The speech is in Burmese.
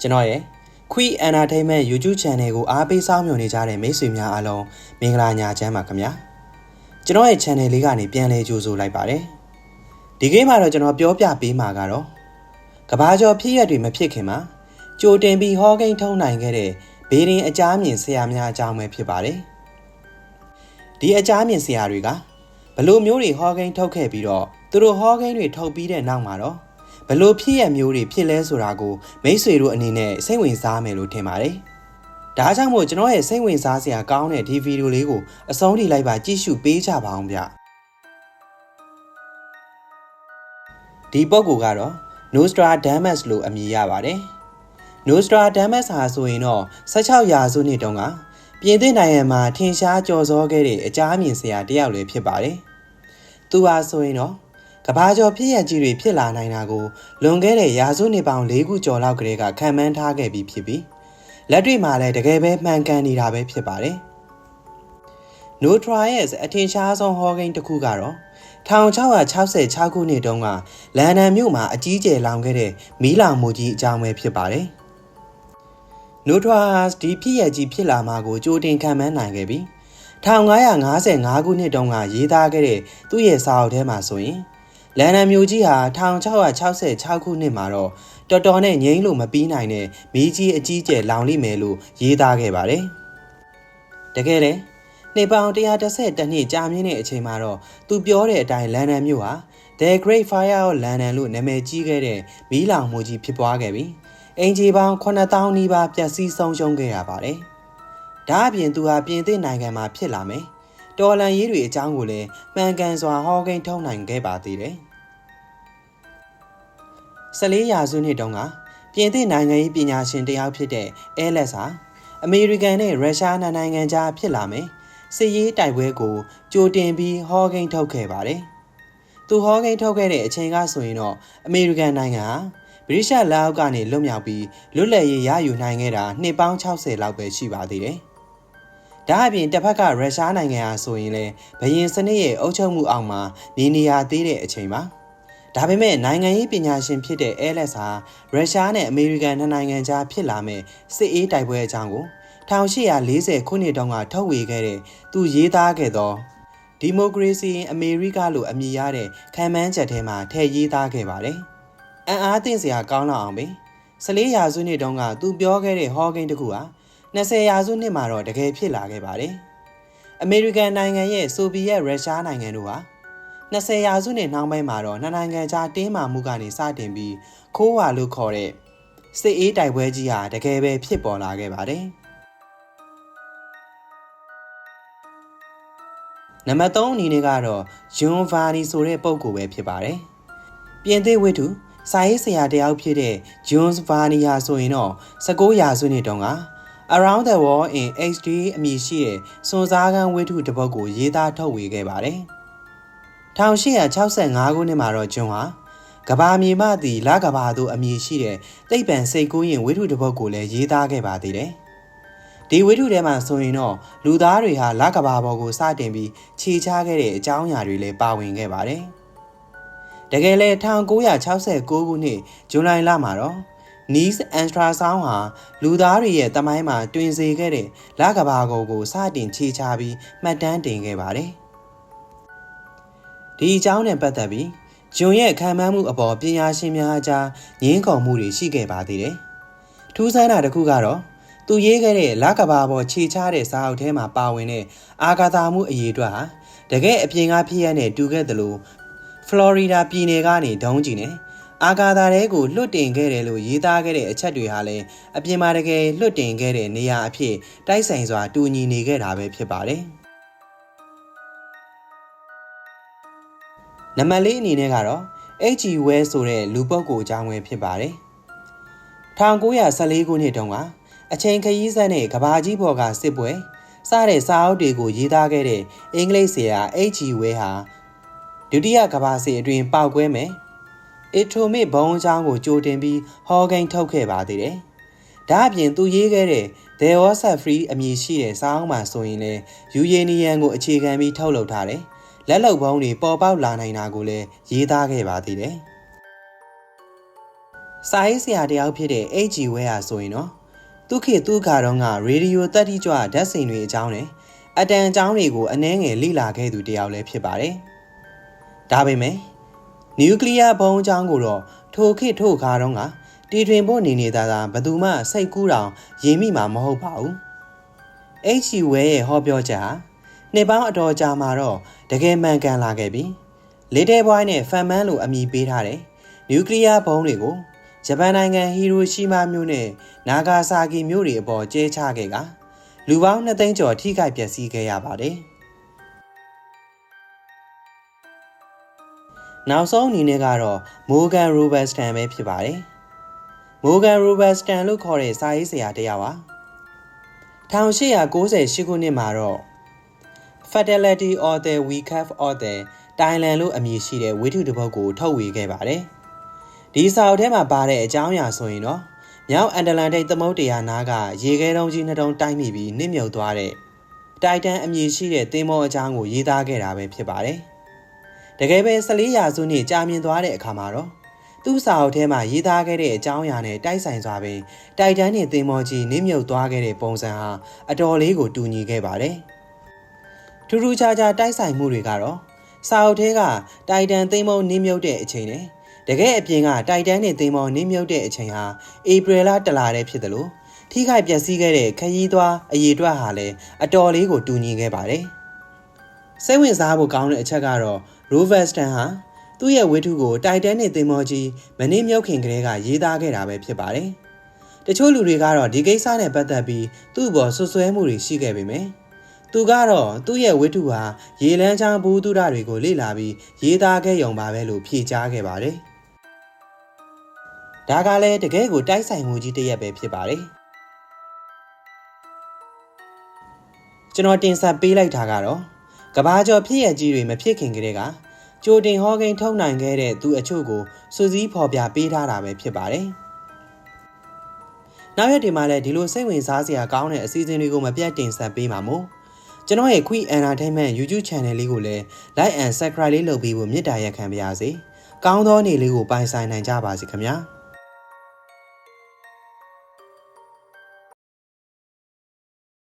ကျွန်တော်ရဲ့ Quick Entertainment YouTube Channel ကိုအားပေးစောင့်မျှော်နေကြတဲ့မိတ်ဆွေများအားလုံးမင်္ဂလာညချမ်းပါခင်ဗျာကျွန်တော်ရဲ့ channel လေးကနေပြန်လဲကြိုဆိုလိုက်ပါတယ်ဒီကိမှာတော့ကျွန်တော်ပြောပြပေးမှာကတော့ကဘာကျော်ဖြစ်ရက်တွေမဖြစ်ခင်မှာကြိုတင်ပြီးဟောကိန်းထုံးနိုင်ခဲ့တဲ့ဘေးရင်အကြမ်းမြင်ဆရာများအကြောင်းပဲဖြစ်ပါတယ်ဒီအကြမ်းမြင်ဆရာတွေကဘလို့မျိုးတွေဟောကိန်းထုတ်ခဲ့ပြီးတော့သူတို့ဟောကိန်းတွေထုတ်ပြီးတဲ့နောက်မှာတော့ ဘလို့ဖြစ်ရမျိုးတွေဖြစ်လဲဆိုတာကိုမိတ်ဆွေတို့အနေနဲ့စိတ်ဝင်စားမယ်လို့ထင်ပါတယ်။ဒါကြောင့်မို့ကျွန်တော်ရဲ့စိတ်ဝင်စားစရာကောင်းတဲ့ဒီဗီဒီယိုလေးကိုအဆုံးထိလိုက်ပါကြည့်ရှုပေးကြပါအောင်ဗျ။ဒီပုံကူကတော့ Nostradamus လို့အမည်ရပါတယ်။ Nostradamus ဟာဆိုရင်တော့16ရာစုနှစ်တုန်းကပြင်သစ်နိုင်ငံမှာထင်ရှားကျော်စောခဲ့တဲ့အကြမ်းမြင်စရာတယောက်လည်းဖြစ်ပါတယ်။သူဟာဆိုရင်တော့ ကဘာကျော်ဖြစ်ရကြီးတွေဖြစ်လာနိုင်တာကိုလွန်ခဲ့တဲ့ရာစုနှစ်ပေါင်း၄ခုကျော်လောက်ကတည်းကခံမှန်းထားခဲ့ပြီးဖြစ်ပြီးလက်တွေ့မှာလည်းတကယ်ပဲမှန်ကန်နေတာပဲဖြစ်ပါတယ်။ Notra ရဲ့အထင်ရှားဆုံးဟောကိန်းတစ်ခုကတော့1666ခုနှစ်တုန်းကလန်ဒန်မြို့မှာအကြီးကျယ်လောင်ခဲ့တဲ့မီးလောင်မှုကြီးအကြောင်းပဲဖြစ်ပါတယ်။ Notra ဒီဖြစ်ရကြီးဖြစ်လာမှာကိုကြိုတင်ခံမှန်းနိုင်ခဲ့ပြီး1555ခုနှစ်တုန်းကရေးသားခဲ့တဲ့သူ့ရဲ့စာအုပ်ထဲမှာဆိုရင် လန်ဒန်မြို့ကြီးဟာ1666ခုနှစ်မှာတော့တော်တော်နဲ့ငိမ့်လို့မပြီးနိုင်တဲ့မီးကြီးအကြီးကျယ်လောင်လိမ့်မယ်လို့ရေးသားခဲ့ပါတယ်။တကယ်လဲနှစ်ပေါင်း130တနှစ်ကြာမြင့်တဲ့အချိန်မှာတော့သူပြောတဲ့အတိုင်းလန်ဒန်မြို့ဟာ The Great Fire of London လို့နာမည်ကြီးခဲ့တဲ့မီးလောင်မှုကြီးဖြစ်ပွားခဲ့ပြီးအင်ဂျီပေါင်း9000နီးပါးပျက်စီးဆုံးရှုံးခဲ့ရပါတယ်။ဒါအပြင်သူဟာပြင်သစ်နိုင်ငံမှာဖြစ်လာမယ်။တော်လန်ရေးတွေအကြောင်းကိုလည်းမှန်ကန်စွာဟောကိန်းထုံးနိုင်ခဲ့ပါသေးတယ်။ 14ရာစုနှစ်တုန်းကပြင်သစ်နိုင်ငံရေးပညာရှင်တယောက်ဖြစ်တဲ့အဲလက်စ်ဟာအမေရိကန်နဲ့ရုရှားနိုင်ငံကြားဖြစ်လာမယ်စစ်ရေးတိုက်ပွဲကိုကြိုတင်ပြီးဟောကိန်းထုတ်ခဲ့ပါတယ်။သူဟောကိန်းထုတ်ခဲ့တဲ့အချိန်ကဆိုရင်တော့အမေရိကန်နိုင်ငံဟာဗြိတိရှလက်အောက်ကနေလွတ်မြောက်ပြီးလွတ်လပ်ရေးရယူနိုင်ခဲ့တာနှစ်ပေါင်း60လောက်ပဲရှိပါသေးတယ်။ဒါအပြင်တစ်ဖက်ကရုရှားနိုင်ငံဟာဆိုရင်လည်းဘရင်စနစ်ရဲ့အုပ်ချုပ်မှုအောက်မှာနေနေရသေးတဲ့အချိန်ပါ။ ဒါပေမဲ့နိုင်ငံရေးပညာရှင်ဖြစ်တဲ့အဲလက်စ်ဟာရုရှားနဲ့အမေရိကန်နှစ်နိုင်ငံကြားဖြစ်လာမဲ့စစ်အေးတိုက်ပွဲအကြောင်းကို1840ခုနှစ်တုန်းကထုတ်ဝေခဲ့တဲ့သူရေးသားခဲ့သောဒီမိုကရေစီအမေရိကလို့အမည်ရတဲ့ခံမှန်းချက်ထဲမှာထည့်ရေးသားခဲ့ပါတယ်။အံ့အားသင့်စရာကောင်းလောက်အောင်ပဲ14ရာစုနှစ်တုန်းကသူပြောခဲ့တဲ့ဟောကိန်းတစ်ခုဟာ20ရာစုနှစ်မှာတော့တကယ်ဖြစ်လာခဲ့ပါတယ်။အမေရိကန်နိုင်ငံရဲ့ဆိုဗီယက်ရုရှားနိုင်ငံတို့ဟာ 20ရာစုနှစ်နှောင်းပိုင်းမှာတော့နှစ်နိုင်ငံကြားတင်းမာမှုကနေစတင်ပြီးခိုးဝါလို့ခေါ်တဲ့စစ်အေးတိုက်ပွဲကြီးဟာတကယ်ပဲဖြစ်ပေါ်လာခဲ့ပါတယ်။နံပါတ်3အနေနဲ့ကတော့ယွန်ဗာနီဆိုတဲ့ပုံကိုပဲဖြစ်ပါတယ်။ပြင်သစ်ဝိတုစာရေးဆရာတယောက်ဖြစ်တဲ့ဂျွန်ဗာနီယာဆိုရင်တော့19ရာစုနှစ်တုန်းက Around the World in HD အမည်ရှိတဲ့စွန်စားကန်းဝိတုတစ်ပုဒ်ကိုရေးသားထုတ်ဝေခဲ့ပါတယ်။ 1865ခုနှစ်မှာတော့ကျွန်ဟာကဘာမြေမသည်လကဘာသို့အမည်ရှိတဲ့သိပ္ပံစိတ်ကူးရင်ဝိထုတစ်ပုဒ်ကိုလည်းရေးသားခဲ့ပါသေးတယ်။ဒီဝိထုထဲမှာဆိုရင်တော့လူသားတွေဟာလကဘာပေါ်ကိုစတင်ပြီးခြေချခဲ့တဲ့အကြောင်းအရာတွေလည်းပါဝင်ခဲ့ပါတယ်။တကယ်လဲ1969ခုနှစ်ဇွန်လလမှာတော့ Nice Ultrasound ဟာလူသားတွေရဲ့တမိုင်းမှာတွင်စေခဲ့တဲ့လကဘာကိုကိုစတင်ခြေချပြီးမှတ်တမ်းတင်ခဲ့ပါတယ်။ ဒီအကြောင်းနဲ့ပတ်သက်ပြီးဂျွန်ရဲ့ခံမှန်းမှုအပေါ်ပညာရှင်များအကြားငင်းခုန်မှုတွေရှိခဲ့ပါသေးတယ်။ထူးဆန်းတာတစ်ခုကတော့သူရေးခဲ့တဲ့လကဘာပေါ်ခြေချတဲ့စာအုပ်ထဲမှာပါဝင်တဲ့အာဂါသာမှုအရေးအတွက်ဟာတကယ်အပြင်ကဖြစ်ရတဲ့တူခဲ့သလိုဖလော်ရီဒါပြည်နယ်ကနေဒုံးကျင်နဲ့အာဂါသာတဲကိုလွတ်တင်ခဲ့တယ်လို့ရေးသားခဲ့တဲ့အချက်တွေဟာလည်းအပြင်မှာတကယ်လွတ်တင်ခဲ့တဲ့နေရာအဖြစ်တိုက်ဆိုင်စွာတူညီနေခဲ့တာပဲဖြစ်ပါတယ်။ နံပါတ်၄အနေနဲ့ကတော့ H.G. Wells ဆိုတဲ့လူပုဂ္ဂိုလ်အကြောင်းပဲဖြစ်ပါတယ်1914ခုနှစ်တုန်းကအချိန်ခရီးဆက်နဲ့ကဘာကြီးဘော်ကစစ်ပွဲစတဲ့စာအုပ်တွေကိုရေးသားခဲ့တဲ့အင်္ဂလိပ်ဆရာ H.G. Wells ဟာဒုတိယကဘာစစ်အတွင်းပောက်ကွဲမယ်အီထိုမစ်ဘုံအကြောင်းကိုကြိုတင်ပြီးဟောကိန်းထုတ်ခဲ့ပါသေးတယ်။ဒါအပြင်သူရေးခဲ့တဲ့ There was a free အမည်ရှိတဲ့စာအုပ်မှာဆိုရင်လည်းယူရေနီယန်ကိုအခြေခံပြီးထုတ်လုပ်ထားတယ်။ လက်လုံပုံးတွေပေါ်ပေါက်လာနိုင်တာကိုလည်းရေးသားခဲ့ပါသေးတယ်။စာရေးဆရာတယောက်ဖြစ်တဲ့ H.G. ဝဲဟာဆိုရင်တော့သူခေတ်သူခါတော့ကရေဒီယိုတက်တိကြွဓာတ်စိန်တွေအကြောင်းနဲ့အတန်အကြောင်းတွေကိုအနှဲငယ်လေ့လာခဲ့သူတယောက်လည်းဖြစ်ပါတယ်။ဒါပေမဲ့နျူကလ িয়ার ဘုံအကြောင်းကိုတော့ထိုခေတ်ထိုခါတော့ကတီထွင်ဖို့နေနေတာသာဘယ်သူမှစိတ်ကူးတောင်ရင်မိမှာမဟုတ်ပါဘူး။ H.G. ဝဲရဲ့ဟောပြောချက်ဟာ နှစ်ပေါင်းအတော်ကြာမှာတော့တကယ်မှန်ကန်လာခဲ့ပြီ။လေတဲဘွိုင်းနဲ့ဖန်မန်းလိုအမည်ပေးထားတဲ့နျူကလ িয়ার ဘုံတွေကိုဂျပန်နိုင်ငံဟီရိုရှီမာမြို့နဲ့နာဂါဆာကီမြို့တွေအပေါ်ကျဲချခဲ့ကလူပေါင်း2သိန်းကျော်ထိခိုက်ပျက်စီးခဲ့ရပါတယ်။နောက်ဆုံးအနေနဲ့ကတော့မိုဂန်ရိုဘတ်စတန်ပဲဖြစ်ပါတယ်။မိုဂန်ရိုဘတ်စတန်လို့ခေါ်တဲ့စာရေးဆရာတစ်ယောက်ပါ။1898ခုနှစ်မှာတော့ Fatality of the Weekend of the Thailand လို့အမည်ရှိတဲ့ဝိထုတစ်ပုဒ်ကိုထုတ်ဝေခဲ့ပါတယ်။ဒီစာအုပ်ထဲမှာပါတဲ့အကြောင်းအရာဆိုရင်တော့မြောက်အန်တလန်တိတ်သမုဒ္ဒရာနားကရေခဲတုံးကြီးနှစ်တုံးတိုက်မိပြီးနစ်မြုပ်သွားတဲ့တိုက်တန်အမည်ရှိတဲ့သင်္ဘောအကြောင်းကိုရေးသားခဲ့တာပဲဖြစ်ပါတယ်။တကယ်ပဲ14ရာစုနှစ်ကြာမြင့်သွားတဲ့အခါမှာတော့သူ့စာအုပ်ထဲမှာရေးသားခဲ့တဲ့အကြောင်းအရာနဲ့တိုက်ဆိုင်စွာပင်တိုက်တန်းနဲ့သင်္ဘောကြီးနစ်မြုပ်သွားခဲ့တဲ့ပုံစံဟာအတော်လေးကိုတူညီခဲ့ပါတယ်။ ထူးထူးခြားခြားတိုက်ဆိုင်မှုတွေကတော့စာအုပ်ထဲကတိုက်တန်သင်္ဘောနစ်မြုပ်တဲ့အချိန်နဲ့တကယ်အပြင်ကတိုက်တန်းနဲ့သင်္ဘောနင်းမြုပ်တဲ့အချိန်ဟာဧပြီလတလာတဲ့ဖြစ်တယ်လို့ထိခိုက်ပျက်စီးခဲ့တဲ့ခရီးသွားအရေးအတွက်ဟာလည်းအတော်လေးကိုတူညီခဲ့ပါတယ်။စိတ်ဝင်စားဖို့ကောင်းတဲ့အချက်ကတော့ Roveston ဟာသူ့ရဲ့ဝိထုကိုတိုက်တန်းနဲ့သင်္ဘောကြီးမနေ့မြုပ်ခင်ကလေးကရေးသားခဲ့တာပဲဖြစ်ပါတယ်။တချို့လူတွေကတော့ဒီကိစ္စနဲ့ပတ်သက်ပြီးသူ့ဘောဆွဆွဲမှုတွေရှိခဲ့ပေမယ့် သူကတော့သူ့ရဲ့ဝိထုဟာရေလန်းချောင်းဘူးတုဒတွေကိုလေ့လာပြီးရေးသားခဲ့ရုံပါပဲလို့ဖြေကြားခဲ့ပါတယ်။ဒါကလည်းတကယ်ကိုတိုက်ဆိုင်မှုကြီးတစ်ရက်ပဲဖြစ်ပါတယ်ကျွန်တော်တင်ဆက်ပေးလိုက်တာကတော့ကဘာကျော်ဖြစ်ရကြီးတွေမဖြစ်ခင်ကတည်းကကြိုတင်ဟောကိန်းထုတ်နိုင်ခဲ့တဲ့သူအချို့ကိုစူးစီးဖော်ပြပေးထားတာပဲဖြစ်ပါတယ်နောက်ရက်ဒီမှာလည်းဒီလိုစိတ်ဝင်စားစရာကောင်းတဲ့အစီအစဉ်တွေကိုမပြတ်တင်ဆက်ပေးပါမို့ ကျွန်တော်ရဲ့ Quick Entertainment YouTube Channel လေးကိုလည်း Like and Subscribe လေးလုပ်ပြီးဖို့မေတ္တာရက်ခံပါရစေ။ကောင်းသောနေ့လေးကိုပိုင်ဆိုင်နိုင်ကြပါစေခင်ဗျာ။